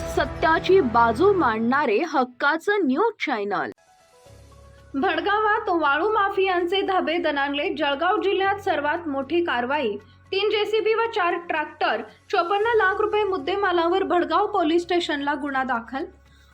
सत्याची बाजू मांडणारे हक्काचं न्यूज चॅनल. भडगावात वाळू माफियांचे धाबे दणाणले. जळगाव जिल्ह्यात सर्वात मोठी कारवाई. तीन जेसीबी व चार ट्रॅक्टर. चोपन्न लाख रुपये मुद्देमालावर भडगाव पोलीस स्टेशनला गुन्हा दाखल.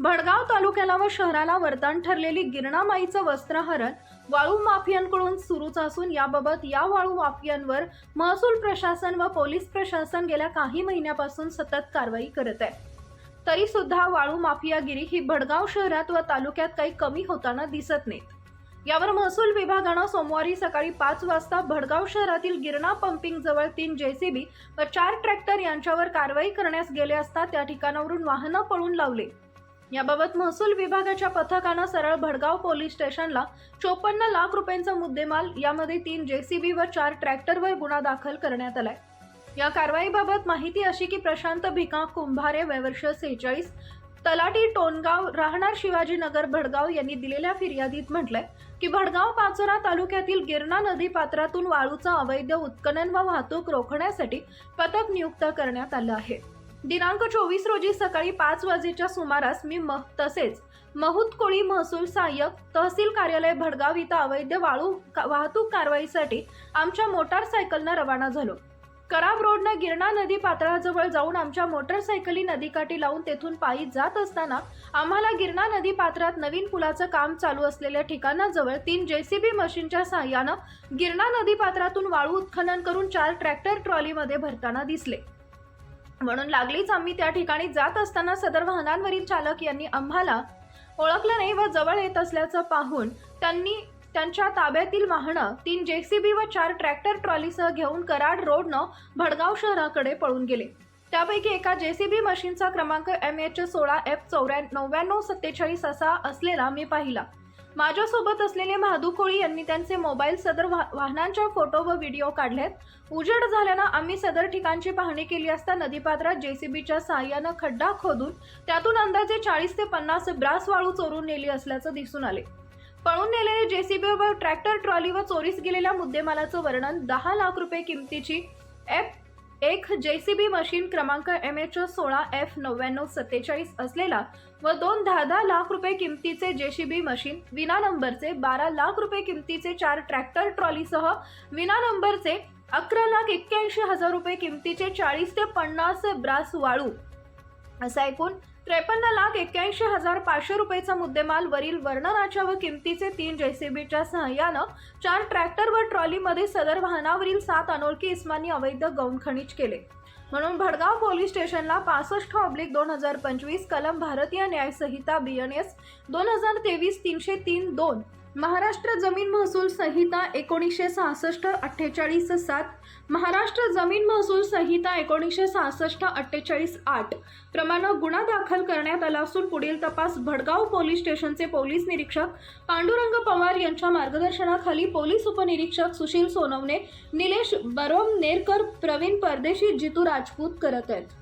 भडगाव तालुक्याला व शहराला वरदान ठरलेली गिरणामाईचं वस्त्रहरण वाळू माफियांकडून सुरूच असून याबाबत या वाळू माफियांवर महसूल प्रशासन व पोलीस प्रशासन गेल्या काही महिन्यापासून सतत कारवाई करत आहे. तरी सुद्धा वाळू माफियागिरी ही भडगाव शहरात व तालुक्यात काही कमी होताना दिसत नाहीत. यावर महसूल विभागानं सोमवारी सकाळी पाच वाजता भडगाव शहरातील गिरणा पंपिंग जवळ तीन जेसीबी व चार ट्रॅक्टर यांच्यावर कारवाई करण्यास गेले असता त्या ठिकाणावरून वाहनं पळून लावले. याबाबत महसूल विभागाच्या पथकानं सरळ भडगाव पोलीस स्टेशनला चोपन्न लाख रुपयांचा मुद्देमाल यामध्ये तीन जेसीबी व चार ट्रॅक्टरवर गुन्हा दाखल करण्यात आलाय. या कारवाईबाबत माहिती अशी की प्रशांत भिका कुंभारे वयवर्ष सेहेचाळीस तलाटी टोनगाव राहणार शिवाजीनगर भडगाव यांनी दिलेल्या फिर्यादीत म्हटलंय की भडगाव पाचोरा तालुक्यातील गिरणा नदी पात्रातून वाळूचा अवैध उत्खनन व वाहतूक रोखण्यासाठी पथक नियुक्त करण्यात आलं आहे. दिनांक चोवीस रोजी सकाळी पाच वाजेच्या सुमारास मी मह तसेच महूतकोळी महसूल सहाय्यक तहसील कार्यालय भडगाव इथं अवैध वाळू का- वाहतूक कारवाईसाठी आमच्या मोटारसायकलनं रवाना झालो. कराब रोडनं गिरणा नदी पात्राजवळ जाऊन आमच्या मोटरसायकली नदीकाठी लावून तेथून पायी जात असताना आम्हाला गिरणा नदी पात्रात नवीन पुलाचं काम चालू असलेल्या ठिकाणाजवळ तीन जेसीबी मशीनच्या सहाय्यानं गिरणा नदी पात्रातून वाळू उत्खनन करून चार ट्रॅक्टर ट्रॉलीमध्ये भरताना दिसले. म्हणून लागलीच आम्ही त्या ठिकाणी जात असताना सदर वाहनांवरील चालक यांनी आम्हाला ओळखलं नाही व जवळ येत असल्याचं पाहून त्यांनी त्यांच्या ताब्यातील वाहनं तीन जेसीबी व चार ट्रॅक्टर ट्रॉलीसह घेऊन कराड रोडनं भडगाव शहराकडे पळून गेले. त्यापैकी एका जेसीबी मशीनचा क्रमांक एम एच सोळा एफ चौऱ्या नव्याण्णव सत्तेचाळीस असा असलेला मी पाहिला. माझ्यासोबत असलेले महादू कोळी यांनी त्यांचे मोबाईल सदर वा वाहनांच्या फोटो व व्हिडिओ काढलेत. उजेड झाल्यानं आम्ही सदर ठिकाणची पाहणी केली असता नदीपात्रात जेसीबीच्या साहाय्यानं खड्डा खोदून त्यातून अंदाजे चाळीस ते पन्नास ब्रास वाळू चोरून नेली असल्याचं दिसून आले. पळून नेलेले जेसीबी व ट्रॅक्टर ट्रॉली व चोरीस गेलेल्या मुद्देमालाचं वर्णन दहा लाख रुपये किमतीची एफ एक जेसीबी मशीन क्रमांक एम एच सोळा एफ नव्याण्णव सत्तेचाळीस असलेला व दोन दहा दहा लाख रुपये किमतीचे जेसीबी मशीन विना नंबरचे बारा लाख रुपये किमतीचे चार ट्रॅक्टर ट्रॉलीसह विना नंबरचे अकरा लाख एक्क्याऐंशी हजार रुपये किमतीचे चाळीस ते पन्नास ब्रास वाळू. असा एकूण त्रेपन्न लाख एक्क्याऐंशी हजार पाचशे रुपयेचा मुद्देमाल वरील वर्णनाच्या व किमतीचे तीन जेसीबीच्या सहाय्यानं चार ट्रॅक्टर व ट्रॉलीमध्ये सदर वाहनावरील सात अनोळखी इस्मांनी अवैध गौण खनिज केले. म्हणून भडगाव पोलीस स्टेशनला पासष्ट ऑब्लिक दोन हजार पंचवीस कलम भारतीय न्यायसंहिता बी एन एस दोन हजार तेवीस तीनशे तीन दोन महाराष्ट्र जमीन महसूल संहिता एकोणीसशे सहासष्ट अठ्ठेचाळीस सात. महाराष्ट्र जमीन महसूल संहिता एकोणीसशे सहासष्ट अठ्ठेचाळीस आठ. प्रमाणे गुन्हा दाखल करण्यात आला असून पुढील तपास भडगाव पोलीस स्टेशनचे पोलीस निरीक्षक पांडुरंग पवार यांच्या मार्गदर्शनाखाली पोलीस उपनिरीक्षक सुशील सोनवणे निलेश बरोम नेरकर प्रवीण परदेशी जितू राजपूत करत आहेत.